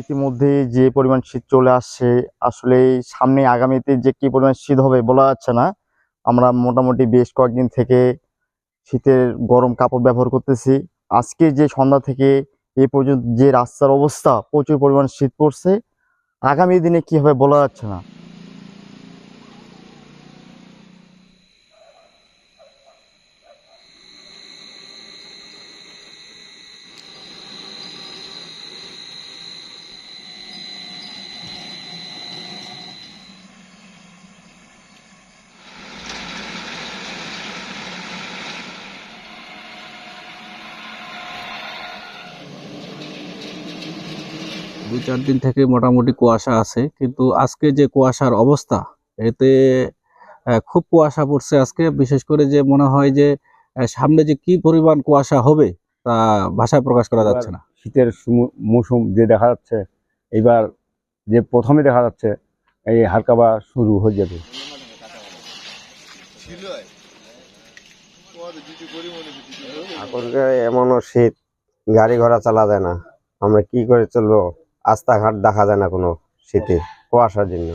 ইতিমধ্যে যে পরিমাণ শীত চলে আসছে, আসলে সামনে আগামীতে যে কি পরিমাণ শীত হবে বলা যাচ্ছে না। আমরা মোটামুটি বেশ কয়েকদিন থেকে শীতের গরম কাপড় ব্যবহার করতেছি। আজকে যে সন্ধ্যা থেকে এ পর্যন্ত যে রাস্তার অবস্থা, প্রচুর পরিমাণ শীত পড়ছে। আগামী দিনে কি হবে বলা যাচ্ছে না। দুই চার দিন থেকে মোটামুটি কুয়াশা আছে। কিন্তু আজকে যে কুয়াশার অবস্থা এতে খুব কুয়াশা পড়ছে আজকে। বিশেষ করে যে মনে হয় যে আহ, সামনে যে কি পরিমাণ কুয়াশা হবে তা ভাষায় প্রকাশ করা যাচ্ছে না। শীতের সুমু- মৌসুম যে দেখা যাচ্ছে এবার যে প্রথমে দেখা যাচ্ছে এই হালকা বা শুরু হয়ে যাবে। এমনও শীত গাড়ি ঘোড়া চালা যায় না। আমরা কি করে চলবো? রাস্তাঘাট দেখা যায় না কোনো শীতে কুয়াশার জন্য।